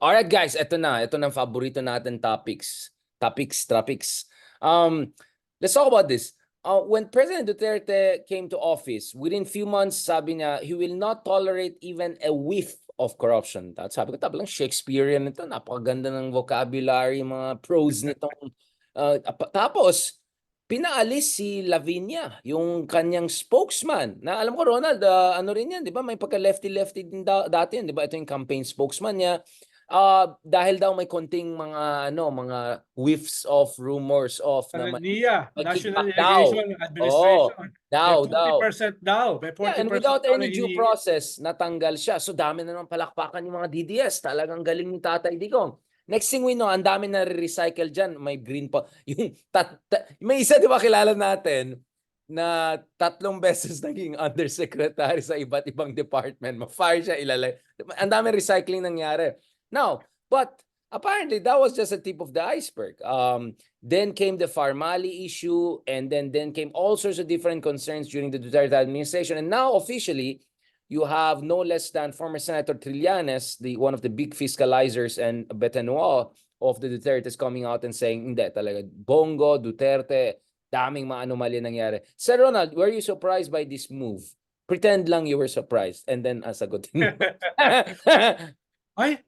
Alright guys, eto na. Ito na ang favorito natin topics. Topics, topics. Um, let's talk about this. Uh, when President Duterte came to office, within few months, sabi niya, he will not tolerate even a whiff of corruption. Tapos sabi ko, tabi lang Shakespearean ito. Napakaganda ng vocabulary, mga prose nitong. Uh, ap- tapos, pinaalis si Lavinia, yung kanyang spokesman. Na alam ko, Ronald, uh, ano rin yan, di ba? May pagka-lefty-lefty din da- dati yan, di ba? Ito yung campaign spokesman niya. Ah, dahil daw may konting mga ano, mga whiffs of rumors of na ma- NIA, may National daw. Irrigation Administration. daw, May daw. 40% daw. May 40% Yeah, and without daw any due process, natanggal siya. So dami na naman palakpakan yung mga DDS. Talagang galing ni Tatay Digong. Next thing we know, ang dami na recycle dyan. May green pa. Yung tat, ta- may isa, di ba, kilala natin na tatlong beses naging undersecretary sa iba't ibang department. Ma-fire siya, ilalay. Ang dami recycling nangyari. Now, but apparently that was just a tip of the iceberg. Um, then came the Farmali issue, and then then came all sorts of different concerns during the Duterte administration. And now officially, you have no less than former Senator Trillanes, the one of the big fiscalizers and betenuo of the Dutertes coming out and saying, hindi talaga, Bongo, Duterte, daming mga anomalya nangyari. Sir Ronald, were you surprised by this move? Pretend lang you were surprised and then ah, sagutin mo. Ay,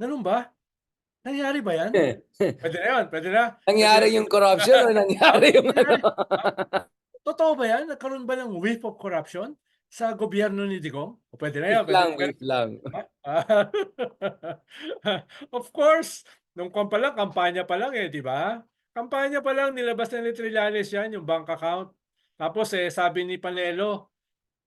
ganun ba? Nangyari ba yan? Pwede na yun, pwede na. nangyari yung corruption o nangyari yung ano? Totoo ba yan? Nagkaroon ba ng whiff of corruption sa gobyerno ni Digong? O pwede na yan. Wait lang, wait lang. Ah, of course, nung kwan pa lang, kampanya pa lang eh, di ba? Kampanya pa lang, nilabas na ni Trillanes yan, yung bank account. Tapos eh, sabi ni Panelo,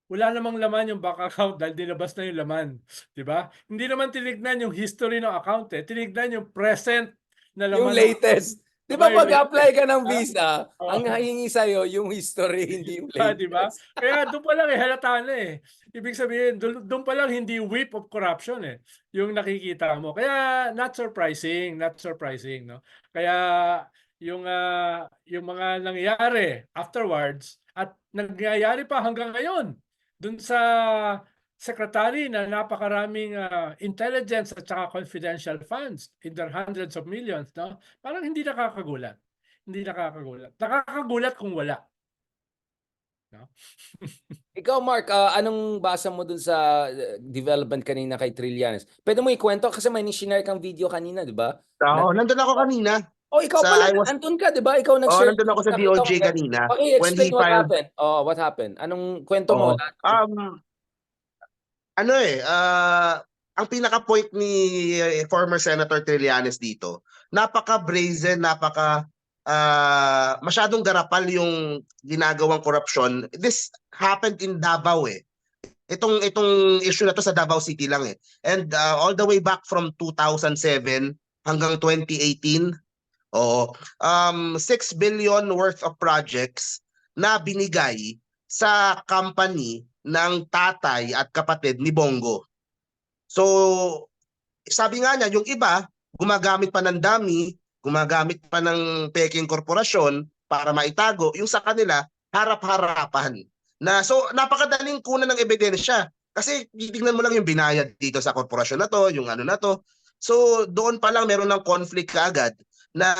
wala namang laman yung bank account dahil nilabas na yung laman. Di ba? Hindi naman tinignan yung history ng account eh. Tinignan yung present na laman. Yung ng- latest. Di ba Diba pag apply ka ng Ah, visa, oo. ang hihingi sa'yo yung history, hindi yung Ah, latest. di ba? Kaya doon pa lang eh, halata na eh. Ibig sabihin, doon, pa lang hindi whip of corruption eh, yung nakikita mo. Kaya not surprising, not surprising, no? Kaya yung ah, yung mga nangyayari afterwards at nangyayari pa hanggang ngayon doon sa secretary na napakaraming ah, intelligence at saka confidential funds in their hundreds of millions, no? Parang hindi nakakagulat. Hindi nakakagulat. Nakakagulat kung wala. Ikaw, Mark, ah, anong basa mo dun sa uh, development kanina kay Trillanes? Pwede mo ikwento kasi may ni-share kang video kanina, di ba? Oo, nandun ako kanina. Oh, ikaw Sa- pala, I was- andun ka, di ba? Ikaw Oo, nag-share. nandun ako sa DOJ kanina. Okay, when explain he what filed- happened. Oh, what happened? Anong kwento mo? Oo. Um, ano eh, ah, ang pinaka-point ni eh, former Senator Trillanes dito, napaka-brazen, napaka ah, masyadong garapal yung ginagawang korupsyon. This happened in Davao eh. Itong itong issue na to sa Davao City lang eh. And ah, all the way back from 2007 hanggang 2018, oo, um 6 billion worth of projects na binigay sa company ng tatay at kapatid ni Bongo. So, sabi nga niya, yung iba, gumagamit pa ng dami, gumagamit pa ng peking korporasyon para maitago, yung sa kanila, harap-harapan. Na, so, napakadaling kunan ng ebidensya. Kasi titignan mo lang yung binayad dito sa korporasyon na to, yung ano na to. So, doon pa lang meron ng conflict kaagad na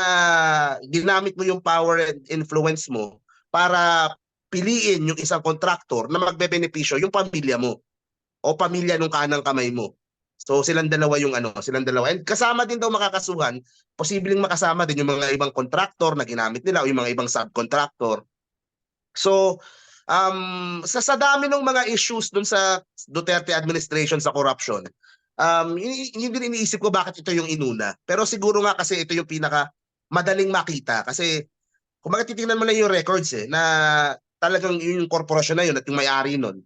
ginamit mo yung power and influence mo para piliin yung isang kontraktor na magbebenepisyo yung pamilya mo o pamilya nung kanang kamay mo. So silang dalawa yung ano, silang dalawa. And kasama din daw makakasuhan, posibleng makasama din yung mga ibang kontraktor na ginamit nila o yung mga ibang subcontractor. So um sa, sa dami ng mga issues dun sa Duterte administration sa corruption, um yun, yun din iniisip ko bakit ito yung inuna. Pero siguro nga kasi ito yung pinaka madaling makita kasi kung titingnan mo lang yung records eh na talagang yun yung korporasyon na yun at yung may-ari nun.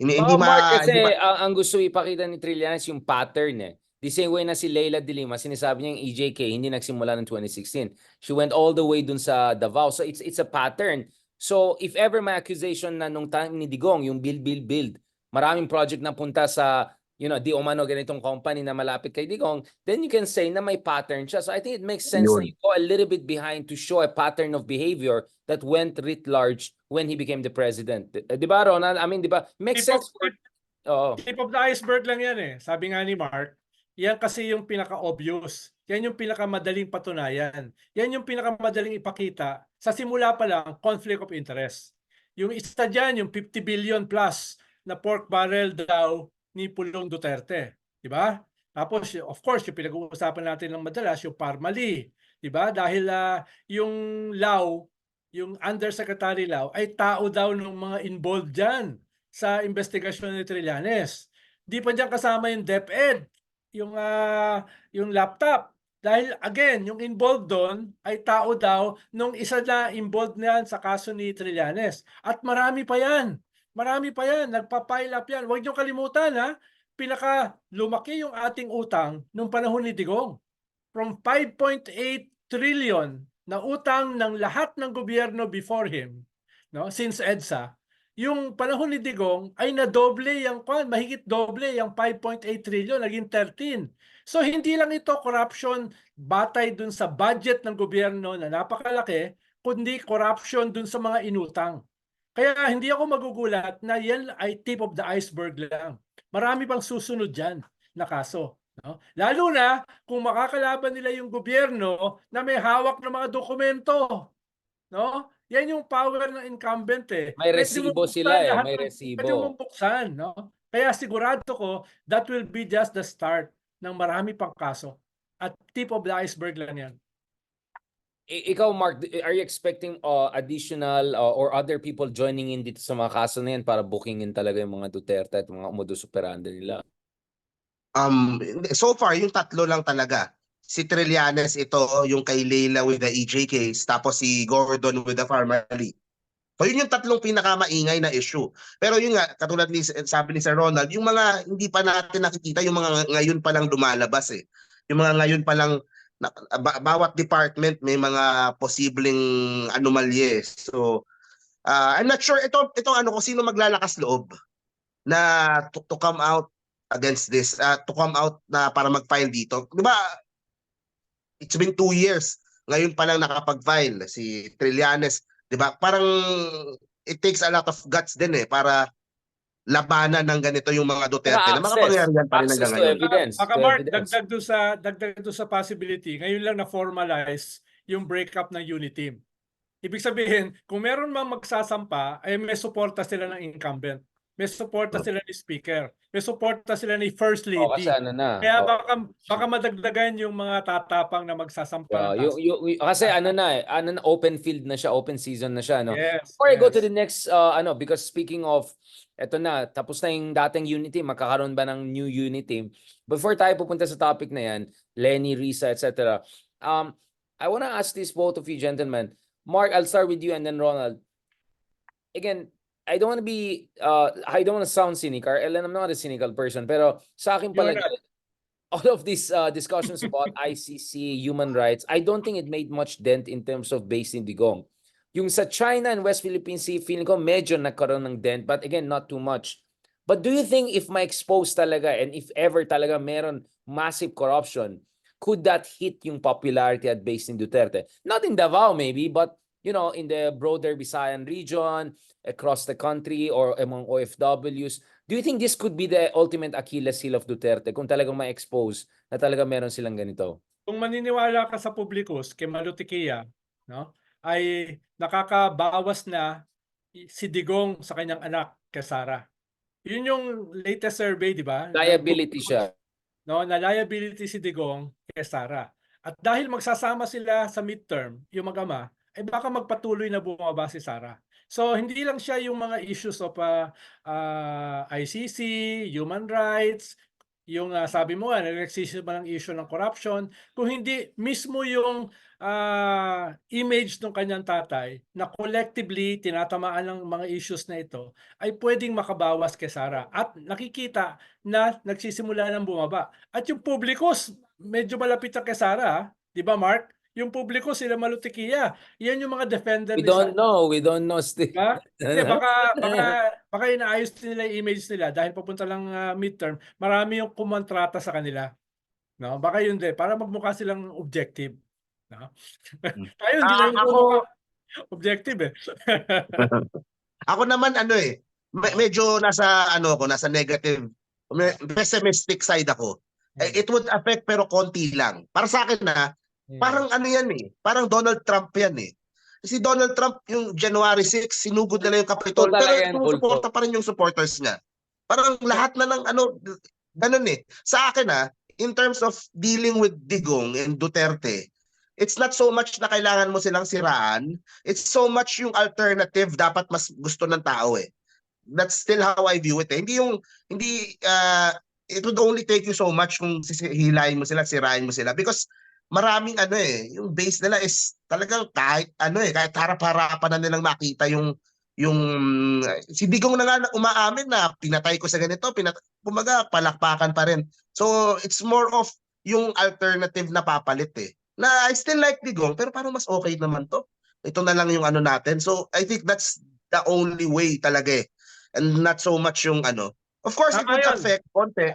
Hindi, hindi Oh, ma, Mark, kasi hindi ma- ang, ang gusto ipakita ni Trillanes yung pattern eh. The same way na si Leila de Lima, sinasabi niya yung EJK, hindi nagsimula ng 2016. She went all the way dun sa Davao. So it's it's a pattern. So if ever may accusation na nung time ni Digong, yung build, build, build, maraming project na punta sa, you know, di umano ganitong company na malapit kay Digong, then you can say na may pattern siya. So I think it makes sense na you Yun. go a little bit behind to show a pattern of behavior that went writ large when he became the president. Di, di ba, Ronald? I mean, di ba? Makes Tip of, sense. For, Oo. tip of the iceberg lang yan eh. Sabi nga ni Mark, Yan kasi yung pinaka-obvious. Yan yung pinakamadaling patunayan. Yan yung pinakamadaling ipakita. Sa simula pa lang, conflict of interest. Yung isa dyan, yung 50 billion plus na pork barrel daw ni Pulong Duterte. Di ba? Tapos, of course, yung pinag-uusapan natin ng madalas, yung Parmali. Di ba? Dahil ah, yung Lau, yung Undersecretary Lau, ay tao daw ng mga involved dyan sa investigasyon ni Trillanes. Di pa dyan kasama yung DepEd, yung, ah, yung laptop. Dahil again, yung involved doon ay tao daw nung isa na involved na yan sa kaso ni Trillanes. At marami pa yan. Marami pa yan. Nagpa-pile up yan. Huwag niyo kalimutan ha. Pinaka lumaki yung ating utang nung panahon ni Digong. From 5.8 trillion na utang ng lahat ng gobyerno before him, no, since EDSA, yung panahon ni Digong ay nadoble yung kwan, mahigit doble yung 5.8 trillion, naging 13. So hindi lang ito corruption batay dun sa budget ng gobyerno na napakalaki, kundi corruption dun sa mga inutang. Kaya hindi ako magugulat na yan ay tip of the iceberg lang. Marami pang susunod dyan na kaso. No? Lalo na kung makakalaban nila yung gobyerno na may hawak ng mga dokumento. No? Yan yung power ng incumbent eh. May resibo sila eh, may resibo. Pwede mong buksan, no? Kaya sigurado ko that will be just the start ng marami pang kaso. At tip of the iceberg lang yan. Ikaw, Mark, are you expecting uh, additional uh, or other people joining in dito sa mga kaso na yan para bookingin talaga yung mga Duterte at mga modus operandi nila? Um, so far, yung tatlo lang talaga. Si Trillanes ito, yung kay Leila with the EJ case, tapos si Gordon with the Farmally. So yun yung tatlong pinakamaingay na issue. Pero yun nga, katulad ni sabi ni Sir Ronald, yung mga hindi pa natin nakikita, yung mga ngayon pa lang lumalabas eh. Yung mga ngayon pa lang, na- ba- bawat department may mga posibleng anomalye. So, uh, I'm not sure, ito, ito ano ko, sino maglalakas loob na to, to come out against this, uh, to come out na para mag-file dito. Di ba, it's been two years. Ngayon pa lang nakapag-file si Trillanes. Di ba? Parang it takes a lot of guts din eh para labanan ng ganito yung mga Duterte na mga access. pangyarihan pa rin hanggang ngayon. evidence. Baka to Mark, dagdag doon sa, dagdag doon sa possibility, ngayon lang na-formalize yung breakup ng unit team. Ibig sabihin, kung meron mang magsasampa, ay may suporta sila ng incumbent. May suporta sila ni speaker. May suporta sila ni first Oh, lady. kasi ano na. Kaya oh. baka, baka madagdagan yung mga tatapang na magsasampa. Ng yung, yung, yung- kasi ano na eh, ano na, open field na siya, open season na siya, no? Yes, Before I go yes. to the next, uh, ano, because speaking of, eto na, tapos na yung dating unity, magkakaroon ba ng new unity? Before tayo pupunta sa topic na yan, Lenny, Risa, etc. Um, I wanna ask this both of you gentlemen. Mark, I'll start with you and then Ronald. Again, I don't wanna be, uh, I don't wanna sound cynical, and I'm not a cynical person, pero sa akin pala, all of these uh, discussions about ICC, human rights, I don't think it made much dent in terms of base in Digong. Yung sa China and West Philippine Sea, feeling ko medyo nagkaroon ng dent, but again, not too much. But do you think if ma-expose talaga and if ever talaga meron massive corruption, could that hit yung popularity at base in Duterte? Not in Davao maybe, but you know, in the broader Visayan region, across the country, or among OFWs. Do you think this could be the ultimate Achilles heel of Duterte kung talagang ma-expose na talaga meron silang ganito? kung maniniwala ka sa publikus kay Malutikia, no, ay nakakabawas na si Digong sa kanyang anak kay Sara. Yun yung latest survey, di ba? Liability siya. No, na liability si Digong kay Sara. At dahil magsasama sila sa midterm, yung mag-ama, ay baka magpatuloy na bumaba si Sara. So hindi lang siya yung mga issues of uh, uh, ICC, human rights, yung uh, sabi mo nga, nagsisimba ng issue ng corruption, kung hindi mismo yung ah, image ng kanyang tatay na collectively tinatamaan ng mga issues na ito ay pwedeng makabawas kay Sara. At nakikita na nagsisimula ng bumaba. At yung publikos, medyo malapit na kay Sara. ah. Di ba, Mark? Yung publiko, sila malutikiya. Yan yung mga defender We don't know. We don't know still. Diba? Hindi, baka, baka, baka inaayos nila yung image nila dahil papunta lang ah, midterm, marami yung kumontrata sa kanila. No? Baka yun din, para magmukha silang objective. No? Tayo, hindi Ah, na yung ako- objective eh. Ako naman ano eh, me- medyo nasa ano ako, nasa negative, pessimistic side ako. Eh, It would affect pero konti lang. Para sa akin na, Hmm. parang ano yan eh. Parang Donald Trump yan eh. Si Donald Trump, yung January 6, sinugod nila yung Capitol. Ito Pero sumusuporta pa rin yung supporters niya. Parang lahat na ng ano, ganun eh. Sa akin ah, in terms of dealing with Digong and Duterte, it's not so much na kailangan mo silang siraan. It's so much yung alternative dapat mas gusto ng tao eh. That's still how I view it eh. Hindi yung, hindi, uh, it would only take you so much kung hilahin mo sila, sirain mo sila. Because maraming ano eh, yung base nila is talagang kahit ano eh, kahit harap-harapan na nilang makita yung yung si Digong na nga umaamin na pinatay ko sa ganito, pinat kumaga palakpakan pa rin. So it's more of yung alternative na papalit eh. Na I still like Digong pero parang mas okay naman to. Ito na lang yung ano natin. So I think that's the only way talaga eh. And not so much yung ano. Of course it would yun. affect konti.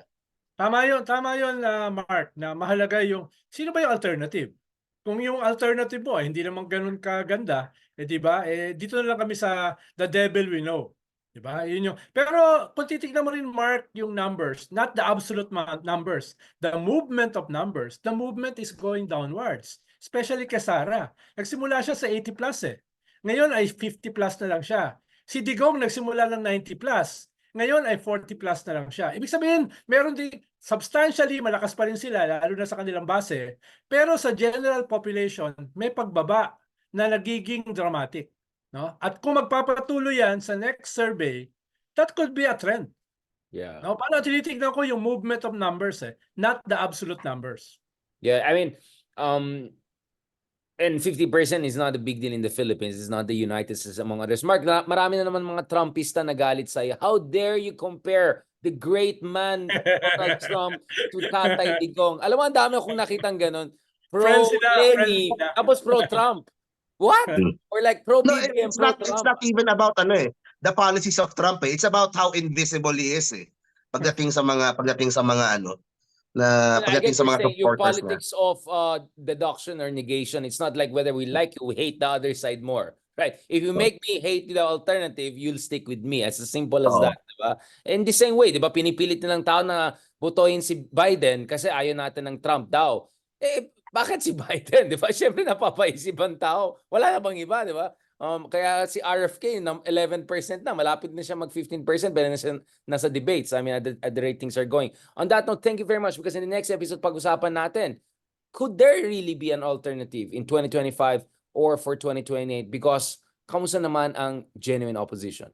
Tama yun, tama yun, ah, Mark, na mahalaga yung, sino ba yung alternative? Kung yung alternative mo, eh, hindi naman ganun kaganda, eh di ba? Eh, dito na lang kami sa the devil we know. Di ba? Yun yung, pero kung titignan mo rin, Mark, yung numbers, not the absolute numbers, the movement of numbers, the movement is going downwards. Especially kay Sara. Nagsimula siya sa 80 plus eh. Ngayon ay 50 plus na lang siya. Si Digong nagsimula ng 90 plus. Ngayon ay 40 plus na lang siya. Ibig sabihin, meron din substantially malakas pa rin sila lalo na sa kanilang base. Pero sa general population, may pagbaba na nagiging dramatic, no? At kung magpapatuloy yan sa next survey, that could be a trend. Yeah. No? Paano tinitignan ko yung movement of numbers eh, not the absolute numbers. Yeah, I mean, um, and 50% is not a big deal in the Philippines. It's not the United States among others. Mark, na, marami na naman mga Trumpista na galit sa'yo. How dare you compare the great man Donald Trump to Tatay Digong? Alam mo, ang dami akong nakitang ganun. Pro Friends sila, Lenny, friends sila. tapos pro Trump. What? Hmm. Or like pro No, it's pro not it's not even about ano eh, the policies of Trump eh. It's about how invisible he is eh. Pagdating sa mga pagdating sa mga ano na pagdating sa mga yung supporters niya. politics of uh, deduction or negation. It's not like whether we like you, we hate the other side more. Right? If you Oo. make me hate the alternative, you'll stick with me. As simple as Oo. that, di ba? And the same way, di ba, pinipilit nilang tao na botohin si Biden kasi ayaw natin ng Trump daw. Eh, bakit si Biden, di ba? Siyempre napapaisip ang tao. Wala na bang iba, di ba? Um, kaya si RFK, nam- 11% na, malapit na siya mag 15%, pero nasa, nasa debates. I mean, the, the ratings are going. On that note, thank you very much because in the next episode, pag-usapan natin, could there really be an alternative in 2025 or for 2028? Because kamusta naman ang genuine opposition?